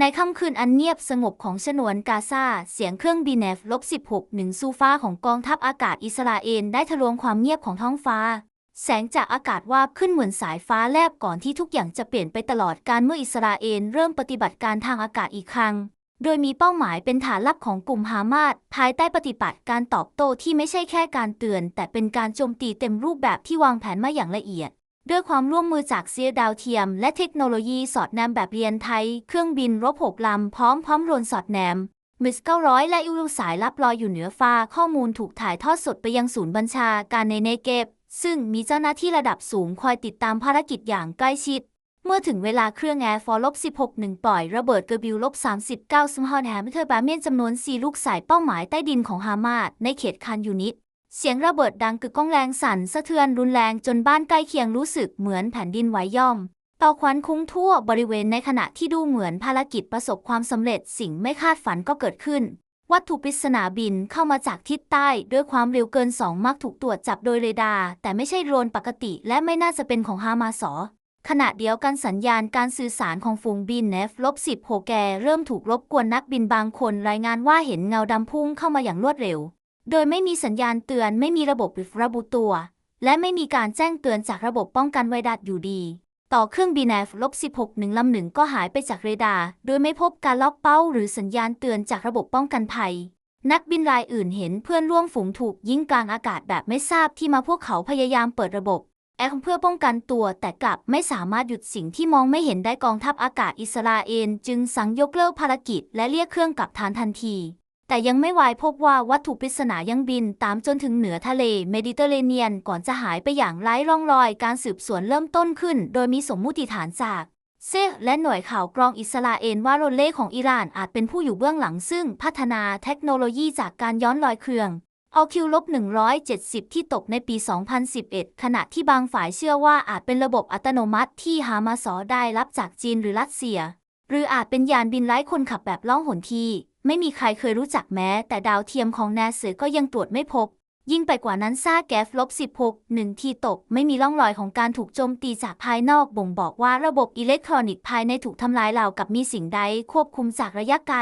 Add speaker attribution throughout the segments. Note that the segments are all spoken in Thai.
Speaker 1: ในค่ำคืนอันเงียบสงบของฉนวนกาซาเสียงเครื่องบีเนฟลบ16หนึ่งซูฟ้าของกองทัพอากาศอิสราเอลได้ทะลวงความเงียบของท้องฟ้า แสงจากอากาศวาบขึ้นเหมือนสายฟ้าแลบก่อนที่ทุกอย่างจะเปลี่ยนไปตลอดการเมื่ออิสราเอลเริ่มปฏิบัติการทางอากาศอีกครั้ง โดยมีเป้าหมายเป็นฐานลับของกลุ่มฮามาสภายใต้ปฏิบัติการตอบโต้ที่ไม่ใช่แค่การเตือน แต่เป็นการโจมตีเต็มรูปแบบที่วางแผนมาอย่างละเอียด ด้วยความร่วมมือจากเซียดาวเทียม และเทคโนโลยีสอดแนมแบบเรียนไทย เครื่องบินรบหกลำพร้อมพร้อมโรนสอดแนมมิส900และอิลูสายลับลอยอยู่เหนือฟ้าข้อมูลถูกถ่ายทอดสดไปยังศูนย์บัญชาการในเนเกฟซึ่งมีเจ้าหน้าที่ระดับสูงคอยติดตามภารกิจอย่างใกล้ชิด เมื่อถึงเวลาเครื่องแอร์ฟอร์ลบ16หนึ่งปล่อยระเบิดเกอร์บิลลบ39สมฮอนแฮมเทอร์บาเมียนจำนวน 4 ลูกใส่เป้าหมายใต้ดินของฮามาสในเขตคานยูนิต เสียงระเบิดดังกึกก้องแรงสั่นสะเทือนรุนแรงจนบ้านใกล้เคียงรู้สึกเหมือนแผ่นดินไหวย่อมต่อควันคุ้งทั่วบริเวณในขณะที่ดูเหมือนภารกิจประสบความสำเร็จสิ่งไม่คาดฝันก็เกิดขึ้น วัตถุปริศนาบินเข้ามาจากทิศใต้ด้วยความเร็วเกิน2มักถูกตรวจจับโดยเรดาร์แต่ไม่ใช่โดรนปกติและไม่น่าจะเป็นของฮามาสอขณะเดียวกันสัญญาณการสื่อสารของฝูงบินเนฟลบ10โฮแกเริ่มถูกรบกวนนักบินบางคนรายงานว่าเห็นเงาดำพุ่งเข้ามาอย่างรวดเร็ว โดยไม่มีสัญญาณเตือนไม่มีระบบระบุตัว และไม่มีการแจ้งเตือนจากระบบป้องกันไวรัสอยู่ดี ต่อเครื่องบินเนฟลบ16 หนึ่งลำหนึ่งก็หายไปจากเรดาร์โดยไม่พบการล็อกเป้าหรือสัญญาณเตือนจากระบบป้องกันภัย นักบินรายอื่นเห็นเพื่อนร่วมฝูงถูกยิงกลางอากาศแบบไม่ทราบที่มาพวกเขาพยายามเปิดระบบแอคเพื่อป้องกันตัวแต่กลับไม่สามารถหยุดสิ่งที่มองไม่เห็นได้กองทัพอากาศอิสราเอลจึงสั่งยกเลิกภารกิจและเรียกเครื่องกลับฐานทันที แต่ยังไม่วายพบว่าวัตถุปริศนายังบินตามจนถึงเหนือทะเลเมดิเตอร์เรเนียนก่อนจะหายไปอย่างไร้ร่องรอยการสืบสวนเริ่มต้นขึ้น โดยมีสมมุติฐานจากเซและหน่วยข่าวกรองอิสราเอลว่าโรเล่ของอิหร่านอาจเป็นผู้อยู่เบื้องหลังซึ่งพัฒนาเทคโนโลยีจากการย้อนรอยเครื่องเอาคิวลบ170 ที่ตกในปี 2011 ขณะที่บางฝ่ายเชื่อว่าอาจเป็นระบบอัตโนมัติที่ฮามาสอได้รับจากจีนหรือรัสเซีย หรืออาจเป็นยานบินไร้คนขับแบบล่องหนที่ ไม่มีใครเคยรู้จักแม้ แต่ดาวเทียมของนาเซอก็ยังตรวจไม่พบ ยิ่งไปกว่านั้นซาแกฟลบ16หนึ่งที่ตก ไม่มีร่องรอยของการถูกโจมตีจากภายนอกบ่งบอกว่าระบบอิเล็กทรอนิกส์ภายในถูกทำลายรากับมีสิ่งใดควบคุมจากระยะไกล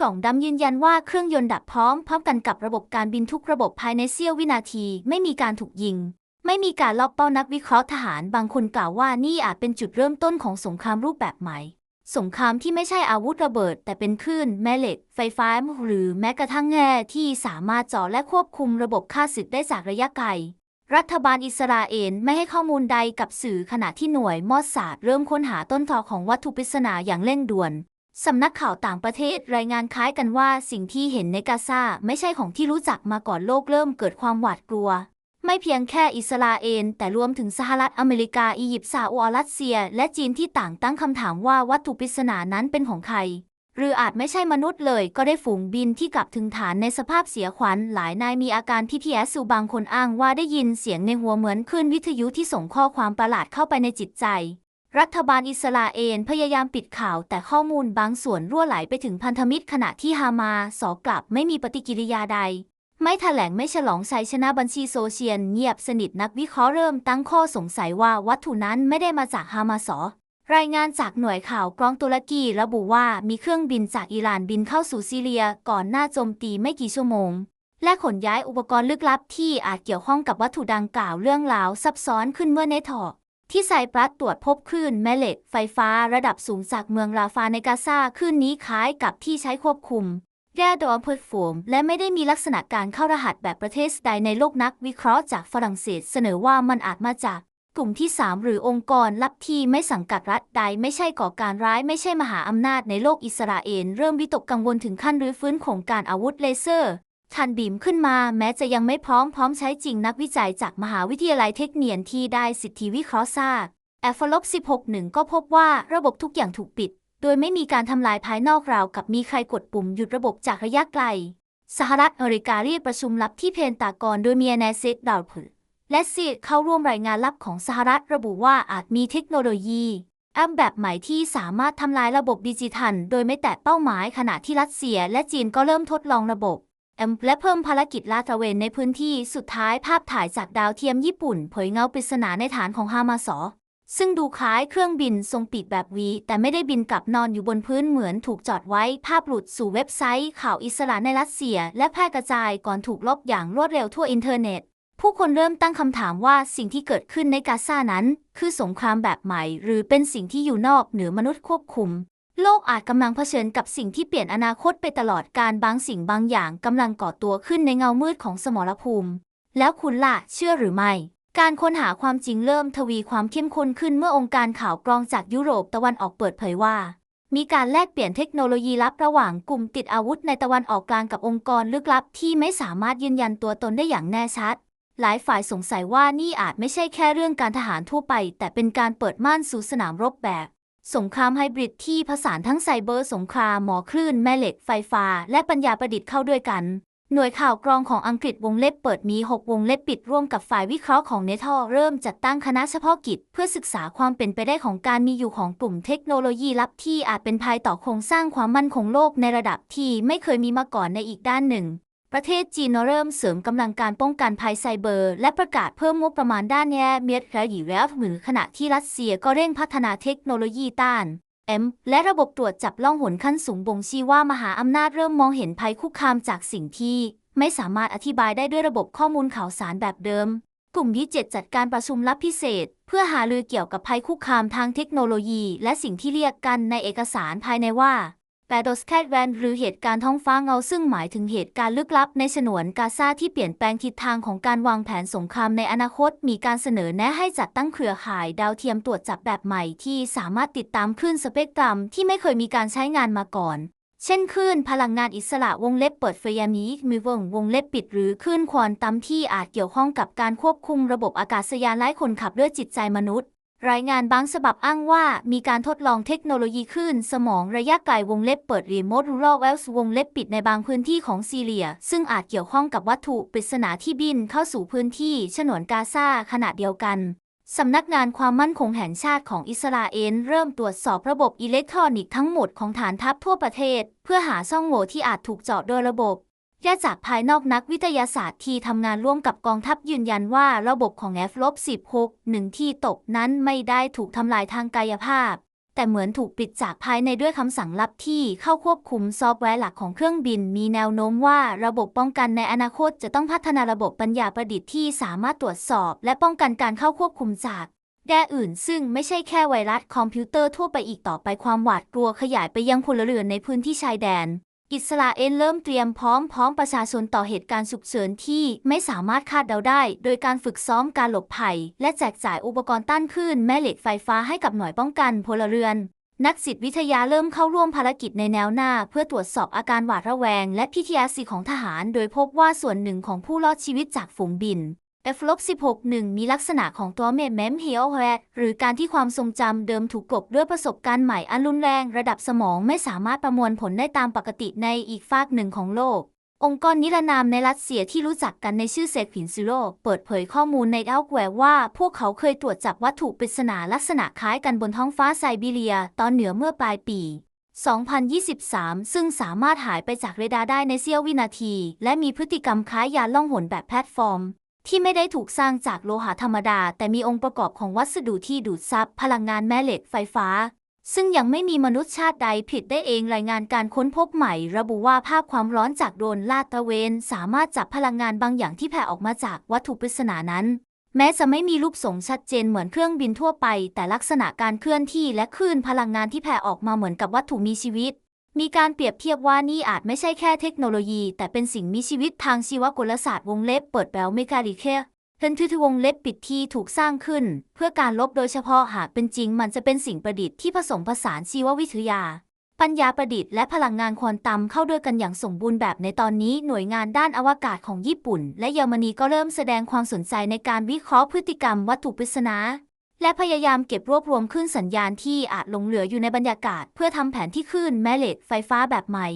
Speaker 1: กล่องดำยืนยันว่าเครื่องยนต์ดับพร้อมพร้อมกันกับระบบการบินทุกระบบภายในเสี้ยววินาที ไม่มีการถูกยิง ไม่มีการลอบเป้านักวิเคราะห์ทหารบางคนกล่าวว่านี่อาจเป็นจุดเริ่มต้นของสงครามรูปแบบใหม่ สงครามที่ไม่ใช่อาวุธระเบิด แต่เป็นคลื่นแม่เหล็ก ไฟฟ้าหรือแม้กระทั่งแง่ที่สามารถเจาะและควบคุมระบบฆ่าศึกได้จากระยะไกล รัฐบาลอิสราเอลไม่ให้ข้อมูลใดกับสื่อขณะที่หน่วยมอสซาดเริ่มค้นหาต้นตอของวัตถุปริศนาอย่างเร่งด่วนสำนักข่าวต่างประเทศรายงานคล้ายกันว่าสิ่งที่เห็นในกาซาไม่ใช่ของที่รู้จักมาก่อนโลกเริ่มเกิดความหวาดกลัว ไม่เพียงแค่อิสราเอลแต่รวมถึงสหรัฐอเมริกา อียิปต์ซาอุดิอาระเบีย และจีนที่ต่างตั้งคำถามว่าวัตถุปริศนานั้นเป็นของใคร หรืออาจไม่ใช่มนุษย์เลย ก็ได้ฝูงบินที่กลับถึงฐานในสภาพเสียขวัญ หลายนายมีอาการ PTSD บางคนอ้างว่าได้ยินเสียงในหัวเหมือนคลื่นวิทยุที่ส่งข้อความประหลาดเข้าไปในจิตใจ รัฐบาลอิสราเอลพยายามปิดข่าว แต่ข้อมูลบางส่วนรั่วไหลไปถึงพันธมิตรขณะที่ฮามาสอกลับไม่มีปฏิกิริยาใด ไม่แถลงไม่ฉลองชัยชนะบัญชีโซเชียลเงียบสนิทนักวิเคราะห์เริ่มตั้งข้อสงสัยว่าวัตถุนั้นไม่ได้มาจากฮามาสอรายงานจากหน่วยข่าวกรองตุรกีระบุว่ามีเครื่องบินจากอิหร่านบินเข้าสู่ซีเรียก่อนหน้าโจมตีไม่กี่ชั่วโมง และขนย้ายอุปกรณ์ลึกลับที่อาจเกี่ยวข้องกับวัตถุดังกล่าวเรื่องราวซับซ้อนขึ้นเมื่อเนทอที่ไซปรัสตรวจพบคลื่นแม่เหล็กไฟฟ้าระดับสูงจากเมืองราฟาในกาซาคลื่นนี้คล้ายกับที่ใช้ควบคุม แร่ดอมเพิร์มและไม่ได้มีลักษณะการเข้ารหัสแบบประเทศใดในโลกนักวิเคราะห์จากฝรั่งเศสเสนอว่ามันอาจมาจากกลุ่มที่ 3 หรือองค์กรลับที่ไม่สังกัดรัฐใดไม่ใช่ก่อการร้ายไม่ใช่มหาอำนาจในโลกอิสราเอลเริ่มวิตกกังวลถึงขั้นรื้อฟื้นโครงการอาวุธเลเซอร์ทันบีมขึ้นมาแม้จะยังไม่พร้อมพร้อมใช้จริงนักวิจัยจากมหาวิทยาลัยเทคเนียนที่ได้สิทธิวิเคราะห์ซากแอฟลบ16หนึ่งก็พบว่าระบบทุกอย่างถูกปิด โดยไม่มีการทำลายภายนอกราวกับมีใครกดปุ่มหยุดระบบจากระยะไกล สหรัฐอเมริกาเรียกประชุมลับที่เพนตากอนโดยมีแนเซตดาวผลและซีดเข้าร่วมรายงานลับของสหรัฐระบุว่าอาจมีเทคโนโลยีแอปแบบใหม่ที่สามารถทำลายระบบดิจิทัล โดยไม่แตะเป้าหมายขณะที่รัสเซียและจีนก็เริ่มทดลองระบบแอมและเพิ่มภารกิจลาดตระเวนในพื้นที่สุดท้ายภาพถ่ายจากดาวเทียมญี่ปุ่น เผยเงาปริศนาในฐานของฮามาสอ ซึ่งดูคล้ายเครื่องบินทรงปีกแบบวี แต่ไม่ได้บินกลับนอนอยู่บนพื้นเหมือนถูกจอดไว้ ภาพหลุดสู่เว็บไซต์ ข่าวอิสระในรัสเซีย และแพร่กระจายก่อนถูกลบอย่างรวดเร็วทั่วอินเทอร์เน็ต ผู้คนเริ่มตั้งคำถามว่าสิ่งที่เกิดขึ้นในกาซานั้น คือสงครามแบบใหม่ หรือเป็นสิ่งที่อยู่นอกเหนือมนุษย์ควบคุม โลกอาจกำลังเผชิญกับสิ่งที่เปลี่ยนอนาคตไปตลอดการบางสิ่งบางอย่างกำลังก่อตัวขึ้นในเงามืดของสมรภูมิ แล้วคุณล่ะเชื่อหรือไม่ การค้นหาความจริงเริ่มทวีความเข้มข้นขึ้นเมื่อองค์การข่าวกรองจากยุโรปตะวันออกเปิดเผยว่า มีการแลกเปลี่ยนเทคโนโลยีลับระหว่างกลุ่มติดอาวุธในตะวันออกกลางกับองค์กรลึกลับที่ไม่สามารถยืนยันตัวตนได้อย่างแน่ชัด หลายฝ่ายสงสัยว่านี่อาจไม่ใช่แค่เรื่องการทหารทั่วไป แต่เป็นการเปิดม่านสู่สนามรบแบบ สงครามไฮบริดที่ผสานทั้งไซเบอร์สงครามหมอคลื่นแม่เหล็กไฟฟ้า และปัญญาประดิษฐ์เข้าด้วยกัน หน่วยข่าวกรองของอังกฤษวงเล็บเปิดมี 6 วงเล็บปิดร่วมกับฝ่ายวิเคราะห์ของเนทอเริ่มจัดตั้งคณะเฉพาะกิจ เพื่อศึกษาความเป็นไปได้ของการมีอยู่ของกลุ่มเทคโนโลยีลับที่อาจเป็นภัยต่อโครงสร้างความมั่นคงโลกในระดับที่ไม่เคยมีมาก่อนในอีกด้านหนึ่ง ประเทศจีนเริ่มเสริมกำลังการป้องกันภัยไซเบอร์ และประกาศเพิ่มงบประมาณด้านแย่เมียดและหยีแล้วหรือขณะที่รัสเซียก็เร่งพัฒนาเทคโนโลยีต้าน M และระบบตรวจจับล่องหนขั้นสูงบ่งชี้ว่ามหาอำนาจเริ่มมองเห็นภัยคุกคามจากสิ่งที่ ไม่สามารถอธิบายได้ด้วยระบบข้อมูลข่าวสารแบบเดิม กลุ่มที่ 7 จัดการประชุมลับพิเศษ เพื่อหารือเกี่ยวกับภัยคุกคามทางเทคโนโลยี และสิ่งที่เรียกกันในเอกสารภายในว่า แปดสแคทแวนหรือเหตุการณ์ท้องฟ้าเงาซึ่งหมายถึงเหตุการณ์ลึกลับในฉนวนกาซาที่เปลี่ยนแปลงทิศทางของการวางแผนสงครามในอนาคต มีการเสนอแนะให้จัดตั้งเครือข่ายดาวเทียมตรวจจับแบบใหม่ที่สามารถติดตามคลื่นสเปกตรัมที่ไม่เคยมีการใช้งานมาก่อน เช่นคลื่นพลังงานอิสระวงเล็บเปิดเฟยามีมีวงวงเล็บปิดหรือคลื่นควอนตัมที่อาจเกี่ยวข้องกับการควบคุมระบบอากาศยานไร้คนขับด้วยจิตใจมนุษย์ รายงานบางฉบับอ้างว่ามีการทดลองเทคโนโลยีคลื่นสมองระยะไกลวงเล็บเปิดรีโมทรูรอลเวลส์วงเล็บปิดในบางพื้นที่ของซีเรีย ซึ่งอาจเกี่ยวข้องกับวัตถุปริศนาที่บินเข้าสู่พื้นที่ฉนวนกาซาขณะเดียวกัน สำนักงานความมั่นคงแห่งชาติของอิสราเอลเริ่มตรวจสอบระบบอิเล็กทรอนิกส์ทั้งหมดของฐานทัพทั่วประเทศ เพื่อหาช่องโหว่ที่อาจถูกเจาะโดยระบบ ญาติจากภายนอกนักวิทยาศาสตร์ที่ทำงานร่วมกับกองทัพยืนยันว่าระบบของ F-16 หนึ่งที่ตกนั้นไม่ได้ถูกทำลายทางกายภาพ แต่เหมือนถูกปิดจากภายในด้วยคำสั่งลับที่เข้าควบคุมซอฟต์แวร์หลักของเครื่องบิน มีแนวโน้มว่าระบบป้องกันในอนาคตจะต้องพัฒนาระบบปัญญาประดิษฐ์ที่สามารถตรวจสอบ และป้องกันการเข้าควบคุมจากแด่อื่นซึ่งไม่ใช่แค่ไวรัสคอมพิวเตอร์ทั่วไปอีกต่อไปความหวาดกลัวขยายไปยังพลเรือนในพื้นที่ชายแดน อิสราเอลเริ่มเตรียมพร้อมพร้อมประชาชนต่อเหตุการณ์ฉุกเฉินที่ไม่สามารถคาดเดาได้ โดยการฝึกซ้อมการหลบภัย และแจกจ่ายอุปกรณ์ต้านคลื่นแม่เหล็กไฟฟ้าให้กับหน่วยป้องกันพลเรือน นักจิตวิทยาเริ่มเข้าร่วมภารกิจในแนวหน้า เพื่อตรวจสอบอาการหวาดระแวง และ PTSD ของทหาร โดยพบว่าส่วนหนึ่งของผู้รอดชีวิตจากฝูงบิน F-16 1มีลักษณะของตัวเมมเมมเฮลแฮหรือการที่ความทรงจำเดิมถูกกบด้วยประสบการณ์ใหม่อันรุนแรง ระดับสมองไม่สามารถประมวลผลได้ตามปกติในอีกฝากหนึ่งของโลก องค์กรนิรนามในรัสเซียที่รู้จักกันในชื่อเซกผินซิโรเปิดเผยข้อมูลในอัลแกวว่า พวกเขาเคยตรวจจับวัตถุปริศนาลักษณะคล้ายกันบนท้องฟ้าไซบีเรีย ตอนเหนือเมื่อปลายปี 2023 ซึ่งสามารถหายไปจากเรดาร์ได้ในเสี้ยววินาที และมีพฤติกรรมคล้ายยานล่องหนแบบแพลตฟอร์ม ที่ไม่ได้ถูกสร้างจากโลหะธรรมดา แต่มีองค์ประกอบของวัสดุที่ดูดซับพลังงานแม่เหล็กไฟฟ้า ซึ่งยังไม่มีมนุษย์ชาติใดผิดได้เองรายงานการค้นพบใหม่ ระบุว่าภาพความร้อนจากโดรนลาดตระเวน สามารถจับพลังงานบางอย่างที่แผ่ออกมาจากวัตถุปริศนานั้น แม้จะไม่มีรูปทรงชัดเจนเหมือนเครื่องบินทั่วไป แต่ลักษณะการเคลื่อนที่และคลื่นพลังงานที่แผ่ออกมาเหมือนกับวัตถุมีชีวิต มีการเปรียบเทียบว่านี่อาจไม่ใช่แค่เทคโนโลยี แต่เป็นสิ่งมีชีวิตทางชีวกลศาสตร์วงเล็บเปิดแบลเมกาลิเคเทนทืทวงเล็บปิดที่ถูกสร้างขึ้น เพื่อการลบโดยเฉพาะหากเป็นจริงมันจะเป็นสิ่งประดิษฐ์ที่ผสมผสานชีววิทยา ปัญญาประดิษฐ์และพลังงานควอนตัมเข้าด้วยกันอย่างสมบูรณ์แบบในตอนนี้หน่วยงานด้านอวกาศของญี่ปุ่น และเยอรมนีก็เริ่มแสดงความสนใจในการวิเคราะห์พฤติกรรมวัตถุปริศนา และพยายามเก็บรวบรวมคลื่นสัญญาณที่อาจหลงเหลืออยู่ในบรรยากาศ เพื่อทำแผนที่คลื่นแม่เหล็กไฟฟ้าแบบใหม่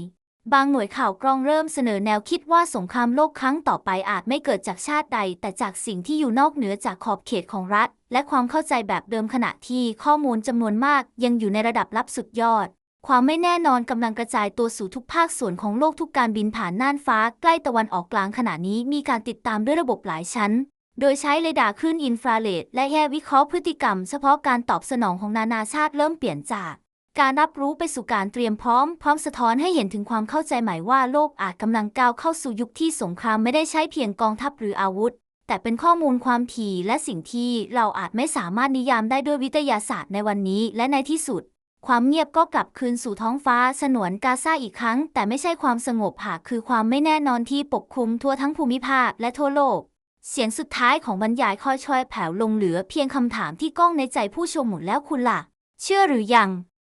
Speaker 1: บางหน่วยข่าวกรองเริ่มเสนอแนวคิดว่าสงครามโลกครั้งต่อไปอาจไม่เกิดจากชาติใด แต่จากสิ่งที่อยู่นอกเหนือจากขอบเขตของรัฐ และความเข้าใจแบบเดิมขณะที่ข้อมูลจำนวนมาก ยังอยู่ในระดับลับสุดยอด ความไม่แน่นอนกำลังกระจายตัวสู่ทุกภาคส่วนของโลกทุกการบินผ่านน่านฟ้า ใกล้ตะวันออกกลางขณะนี้มีการติดตามด้วยระบบหลายชั้น โดยใช้เรดาร์คลื่นอินฟราเรดและแยกวิเคราะห์พฤติกรรมเฉพาะการตอบสนองของนานาชาติเริ่มเปลี่ยนจาก การรับรู้ไปสู่การเตรียมพร้อม พร้อมสะท้อนให้เห็นถึงความเข้าใจใหม่ว่าโลกอาจกำลังก้าวเข้าสู่ยุคที่สงครามไม่ได้ใช้เพียงกองทัพหรืออาวุธ แต่เป็นข้อมูลความถี่และสิ่งที่เราอาจไม่สามารถนิยามได้ด้วยวิทยาศาสตร์ในวันนี้ และในที่สุด ความเงียบก็กลับคืนสู่ท้องฟ้าสนวนกาซาอีกครั้ง แต่ไม่ใช่ความสงบหากคือความไม่แน่นอนที่ปกคลุมทั่วทั้งภูมิภาคและทั่วโลก เสียงสุดท้ายของบรรยายค่อยๆแผ่วลงเหลือเพียงคำถามที่ก้องในใจผู้ชมหมดแล้วคุณล่ะ เชื่อหรือยัง